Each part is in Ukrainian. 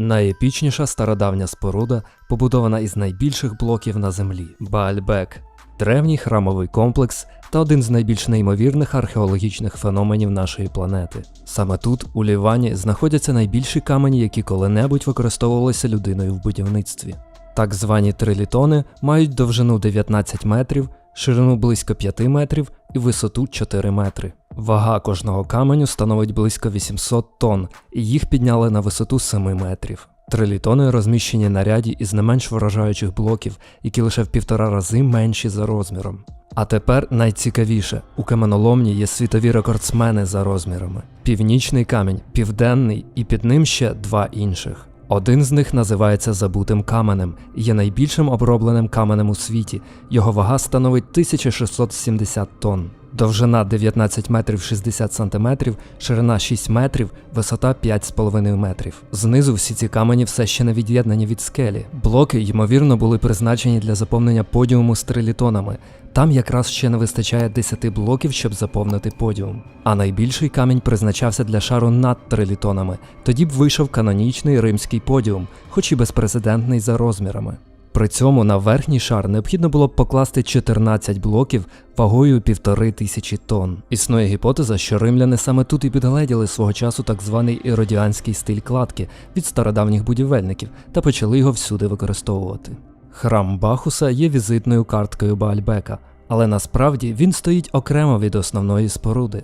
Найепічніша стародавня споруда, побудована із найбільших блоків на землі Баальбек, древній храмовий комплекс та один з найбільш неймовірних археологічних феноменів нашої планети. Саме тут, у Лівані, знаходяться найбільші камені, які коли-небудь використовувалися людиною в будівництві. Так звані трилітони мають довжину 19 метрів, ширину близько 5 метрів і висоту 4 метри. Вага кожного каменю становить близько 800 тонн, і їх підняли на висоту 7 метрів. Трилітони розміщені на ряді із не менш вражаючих блоків, які лише в півтора рази менші за розміром. А тепер найцікавіше: у каменоломні є світові рекордсмени за розмірами: північний камінь, південний і під ним ще два інших. Один з них називається забутим каменем і є найбільшим обробленим каменем у світі. Його вага становить 1670 тонн. Довжина 19 метрів 60 сантиметрів, ширина 6 метрів, висота 5,5 метрів. Знизу всі ці камені все ще не від'єднані від скелі. Блоки, ймовірно, були призначені для заповнення подіуму з трилітонами. Там якраз ще не вистачає 10 блоків, щоб заповнити подіум. А найбільший камінь призначався для шару над трилітонами. Тоді б вийшов канонічний римський подіум, хоч і безпрецедентний за розмірами. При цьому на верхній шар необхідно було б покласти 14 блоків вагою півтори тисячі тонн. Існує гіпотеза, що римляни саме тут і підгледіли свого часу так званий іродіанський стиль кладки від стародавніх будівельників та почали його всюди використовувати. Храм Бахуса є візитною карткою Баальбека, але насправді він стоїть окремо від основної споруди.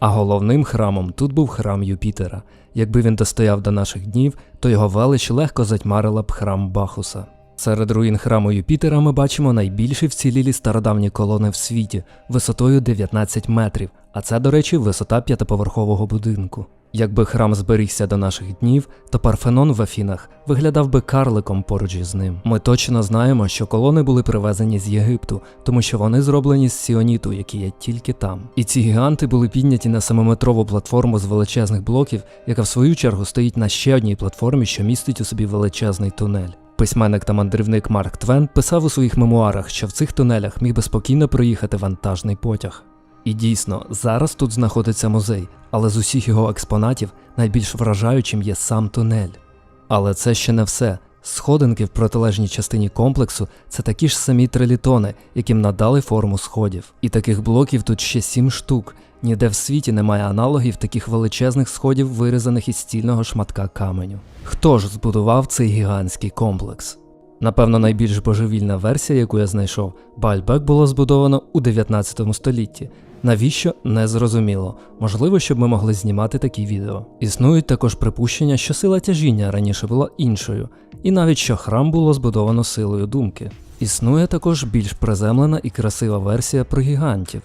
А головним храмом тут був храм Юпітера. Якби він достояв до наших днів, то його велич легко затьмарила б храм Бахуса. Серед руїн храму Юпітера ми бачимо найбільші вцілілі стародавні колони в світі висотою 19 метрів, а це, до речі, висота п'ятиповерхового будинку. Якби храм зберігся до наших днів, то Парфенон в Афінах виглядав би карликом поруч із ним. Ми точно знаємо, що колони були привезені з Єгипту, тому що вони зроблені з сіоніту, який є тільки там. І ці гіганти були підняті на самометрову платформу з величезних блоків, яка в свою чергу стоїть на ще одній платформі, що містить у собі величезний тунель. Письменник та мандрівник Марк Твен писав у своїх мемуарах, що в цих тунелях міг би спокійно проїхати вантажний потяг. І дійсно, зараз тут знаходиться музей, але з усіх його експонатів найбільш вражаючим є сам тунель. Але це ще не все. Сходинки в протилежній частині комплексу це такі ж самі трилітони, яким надали форму сходів. І таких блоків тут ще сім штук. Ніде в світі немає аналогів таких величезних сходів, вирізаних із стільного шматка каменю. Хто ж збудував цей гігантський комплекс? Напевно, найбільш божевільна версія, яку я знайшов, Бальбек було збудовано у 19 столітті. Навіщо не зрозуміло. Можливо, щоб ми могли знімати такі відео. Існують також припущення, що сила тяжіння раніше була іншою, і навіть що храм було збудовано силою думки. Існує також більш приземлена і красива версія про гігантів.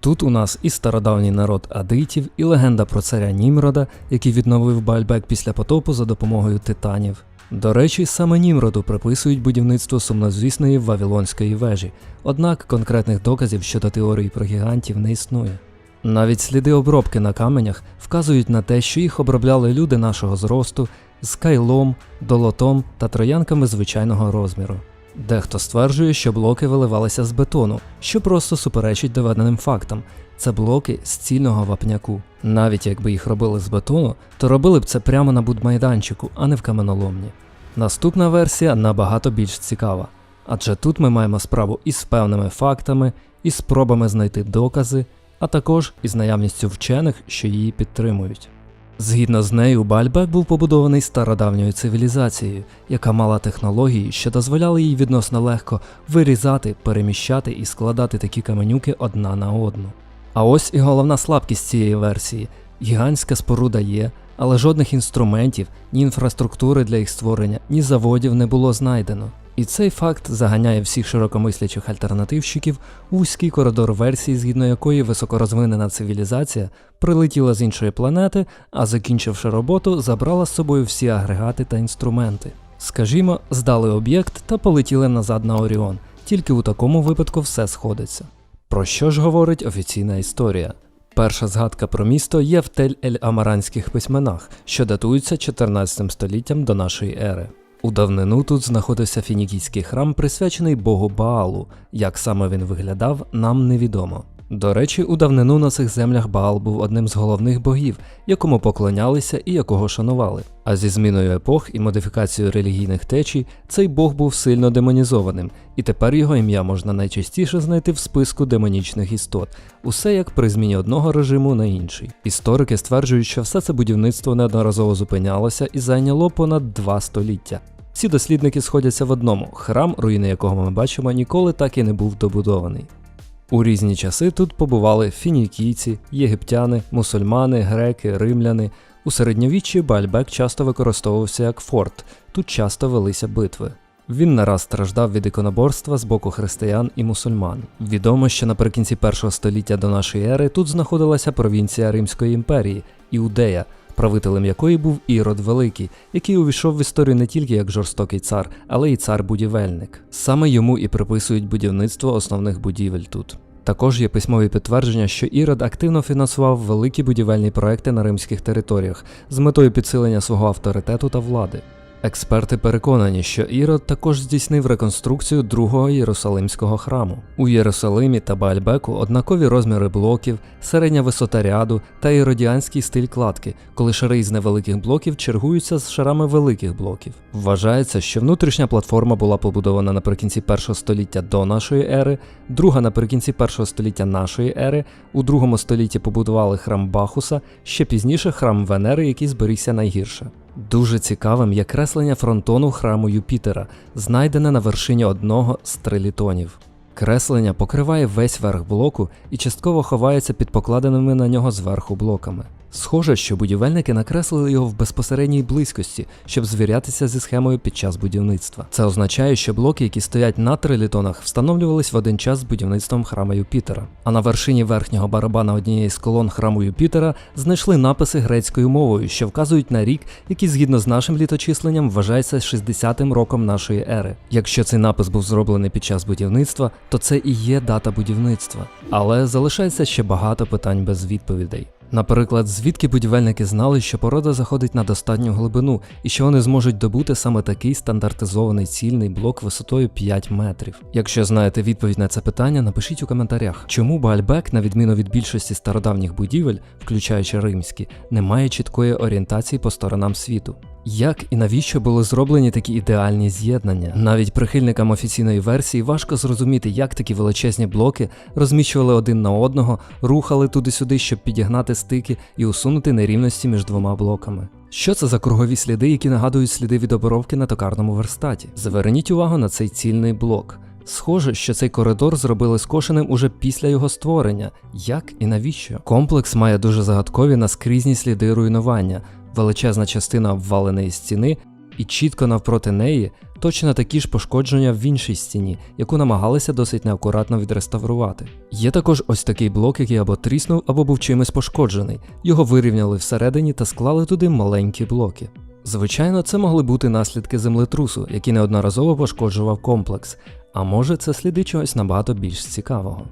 Тут у нас і стародавній народ адитів, і легенда про царя Німрода, який відновив Бальбек після потопу за допомогою титанів. До речі, саме Німроду приписують будівництво сумнозвісної Вавилонської вежі, однак конкретних доказів щодо теорії про гігантів не існує. Навіть сліди обробки на каменях вказують на те, що їх обробляли люди нашого зросту з кайлом, долотом та троянками звичайного розміру. Дехто стверджує, що блоки виливалися з бетону, що просто суперечить доведеним фактам. Це блоки з цільного вапняку. Навіть якби їх робили з бетону, то робили б це прямо на будмайданчику, а не в каменоломні. Наступна версія набагато більш цікава, адже тут ми маємо справу із певними фактами, із спробами знайти докази, а також із наявністю вчених, що її підтримують. Згідно з нею, Бальбек був побудований стародавньою цивілізацією, яка мала технології, що дозволяли їй відносно легко вирізати, переміщати і складати такі каменюки одна на одну. А ось і головна слабкість цієї версії: гігантська споруда є, але жодних інструментів, ні інфраструктури для їх створення, ні заводів не було знайдено. І цей факт заганяє всіх широкомислячих альтернативщиків у вузький коридор версії, згідно якої високорозвинена цивілізація прилетіла з іншої планети, а закінчивши роботу, забрала з собою всі агрегати та інструменти. Скажімо, здали об'єкт та полетіли назад на Оріон. Тільки у такому випадку все сходиться. Про що ж говорить офіційна історія? Перша згадка про місто є в Тель-Ель-Амаранських письменах, що датуються 14 століттям до нашої ери. У давнину тут знаходився фінікійський храм, присвячений богу Баалу. Як саме він виглядав, нам невідомо. До речі, у давнину на цих землях Баал був одним з головних богів, якому поклонялися і якого шанували. А зі зміною епох і модифікацією релігійних течій цей бог був сильно демонізованим, і тепер його ім'я можна найчастіше знайти в списку демонічних істот, усе як при зміні одного режиму на інший. Історики стверджують, що все це будівництво неодноразово зупинялося і зайняло понад два століття. Всі дослідники сходяться в одному: храм, руїни якого ми бачимо, ніколи так і не був добудований. У різні часи тут побували фінікійці, єгиптяни, мусульмани, греки, римляни. У середньовіччі Бальбек часто використовувався як форт, тут часто велися битви. Він не раз страждав від іконоборства з боку християн і мусульман. Відомо, що наприкінці першого століття до нашої ери тут знаходилася провінція Римської імперії Іудея, правителем якої був Ірод Великий, який увійшов в історію не тільки як жорстокий цар, але й цар-будівельник. Саме йому і приписують будівництво основних будівель тут. Також є письмові підтвердження, що Ірод активно фінансував великі будівельні проекти на римських територіях з метою підсилення свого авторитету та влади. Експерти переконані, що Ірод також здійснив реконструкцію другого Єрусалимського храму. У Єрусалимі та Баальбеку однакові розміри блоків, середня висота ряду та іродіанський стиль кладки, коли шари із невеликих блоків чергуються з шарами великих блоків. Вважається, що внутрішня платформа була побудована наприкінці першого століття до нашої ери, друга наприкінці першого століття нашої ери, у другому столітті побудували храм Бахуса, ще пізніше храм Венери, який зберігся найгірше. Дуже цікавим є креслення фронтону храму Юпітера, знайдене на вершині одного з трилітонів. Креслення покриває весь верх блоку і частково ховається під покладеними на нього зверху блоками. Схоже, що будівельники накреслили його в безпосередній близькості, щоб звірятися зі схемою під час будівництва. Це означає, що блоки, які стоять на трилітонах, встановлювались в один час з будівництвом храму Юпітера. А на вершині верхнього барабана однієї з колон храму Юпітера знайшли написи грецькою мовою, що вказують на рік, який згідно з нашим літочисленням вважається 60-м роком нашої ери. Якщо цей напис був зроблений під час будівництва, то це і є дата будівництва. Але залишається ще багато питань без відповідей. Наприклад, звідки будівельники знали, що порода заходить на достатню глибину і що вони зможуть добути саме такий стандартизований цільний блок висотою 5 метрів. Якщо знаєте відповідь на це питання, напишіть у коментарях, чому Баальбек, на відміну від більшості стародавніх будівель, включаючи римські, не має чіткої орієнтації по сторонам світу. Як і навіщо були зроблені такі ідеальні з'єднання? Навіть прихильникам офіційної версії важко зрозуміти, як такі величезні блоки розміщували один на одного, рухали туди-сюди, щоб підігнати стики і усунути нерівності між двома блоками. Що це за кругові сліди, які нагадують сліди від оборовки на токарному верстаті? Зверніть увагу на цей цільний блок. Схоже, що цей коридор зробили скошеним уже після його створення. Як і навіщо? Комплекс має дуже загадкові наскрізні сліди руйнування, величезна частина обваленої стіни, і чітко навпроти неї точно такі ж пошкодження в іншій стіні, яку намагалися досить неакуратно відреставрувати. Є також ось такий блок, який або тріснув, або був чимось пошкоджений. Його вирівняли всередині та склали туди маленькі блоки. Звичайно, це могли бути наслідки землетрусу, який неодноразово пошкоджував комплекс, а може це сліди чогось набагато більш цікавого.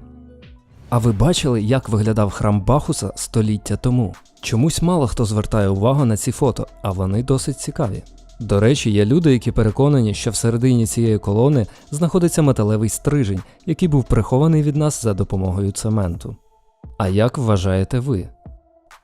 А ви бачили, як виглядав храм Бахуса століття тому? Чомусь мало хто звертає увагу на ці фото, а вони досить цікаві. До речі, є люди, які переконані, що всередині цієї колони знаходиться металевий стрижень, який був прихований від нас за допомогою цементу. А як вважаєте ви?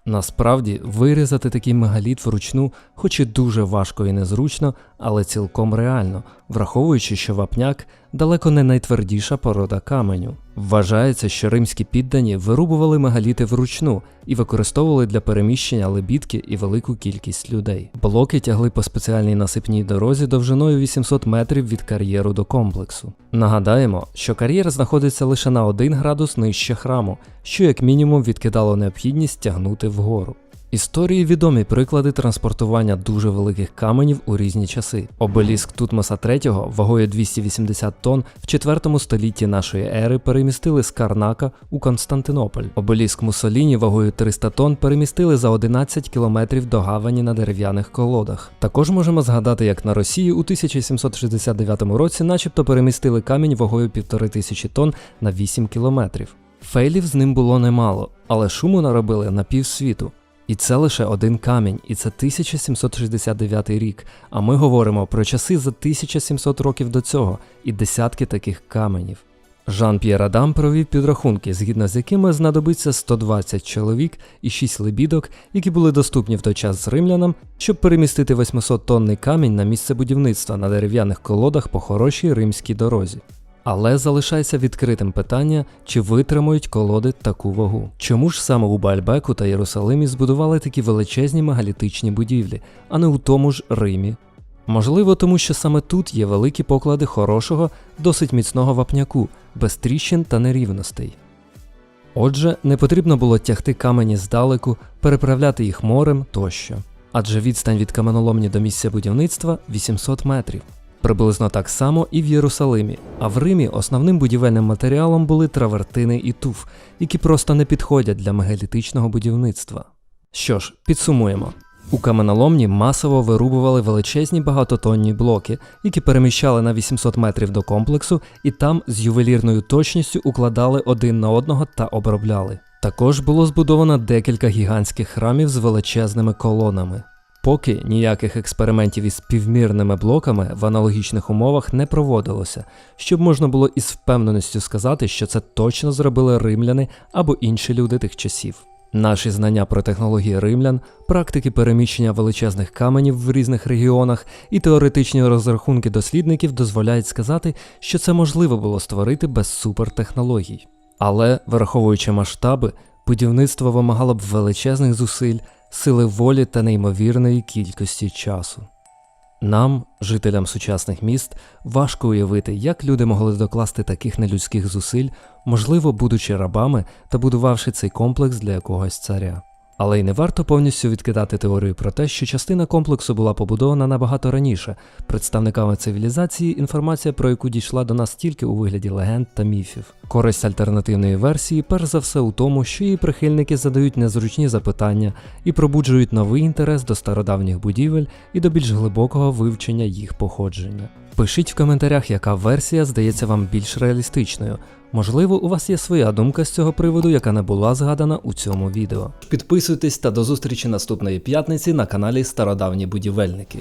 Насправді, вирізати такий мегаліт вручну, хоч і дуже важко і незручно, але цілком реально, враховуючи, що вапняк далеко не найтвердіша порода каменю. Вважається, що римські піддані вирубували мегаліти вручну і використовували для переміщення лебідки і велику кількість людей. Блоки тягли по спеціальній насипній дорозі довжиною 800 метрів від кар'єру до комплексу. Нагадаємо, що кар'єр знаходиться лише на 1 градус нижче храму, що як мінімум відкидало необхідність тягнути вгору. Історії відомі приклади транспортування дуже великих каменів у різні часи. Обеліск Тутмоса III вагою 280 тонн в 4 столітті нашої ери перемістили з Карнака у Константинополь. Обеліск Мусоліні вагою 300 тонн перемістили за 11 кілометрів до гавані на дерев'яних колодах. Також можемо згадати, як на Росії у 1769 році, начебто, перемістили камінь вагою 1500 тонн на 8 кілометрів. Фейлів з ним було немало, але шуму наробили на півсвіту. І це лише один камінь, і це 1769 рік. А ми говоримо про часи за 1700 років до цього і десятки таких каменів. Жан П'єр Адам провів підрахунки, згідно з якими знадобиться 120 чоловік і 6 лебідок, які були доступні в той час з римлянам, щоб перемістити 800-тонний камінь на місце будівництва на дерев'яних колодах по хорошій римській дорозі. Але залишається відкритим питання, чи витримують колоди таку вагу. Чому ж саме у Баальбеку та Єрусалимі збудували такі величезні мегалітичні будівлі, а не у тому ж Римі? Можливо, тому що саме тут є великі поклади хорошого, досить міцного вапняку, без тріщин та нерівностей. Отже, не потрібно було тягти камені здалеку, переправляти їх морем тощо, адже відстань від каменоломні до місця будівництва 800 метрів. Приблизно так само і в Єрусалимі, а в Римі основним будівельним матеріалом були травертини і туф, які просто не підходять для мегалітичного будівництва. Що ж, підсумуємо. У каменоломні масово вирубували величезні багатотонні блоки, які переміщали на 800 метрів до комплексу і там з ювелірною точністю укладали один на одного та обробляли. Також було збудовано декілька гігантських храмів з величезними колонами. Поки ніяких експериментів із півмірними блоками в аналогічних умовах не проводилося, щоб можна було із впевненістю сказати, що це точно зробили римляни або інші люди тих часів. Наші знання про технології римлян, практики переміщення величезних каменів в різних регіонах і теоретичні розрахунки дослідників дозволяють сказати, що це можливо було створити без супертехнологій. Але, враховуючи масштаби, будівництво вимагало б величезних зусиль, сили волі та неймовірної кількості часу. Нам, жителям сучасних міст, важко уявити, як люди могли докласти таких нелюдських зусиль, можливо, будучи рабами та будувавши цей комплекс для якогось царя. Але й не варто повністю відкидати теорію про те, що частина комплексу була побудована набагато раніше. Представниками цивілізації інформація про яку дійшла до нас тільки у вигляді легенд та міфів. Користь альтернативної версії, перш за все, у тому, що її прихильники задають незручні запитання і пробуджують новий інтерес до стародавніх будівель і до більш глибокого вивчення їх походження. Пишіть в коментарях, яка версія здається вам більш реалістичною. Можливо, у вас є своя думка з цього приводу, яка не була згадана у цьому відео. Підписуйтесь та до зустрічі наступної п'ятниці на каналі Стародавні будівельники.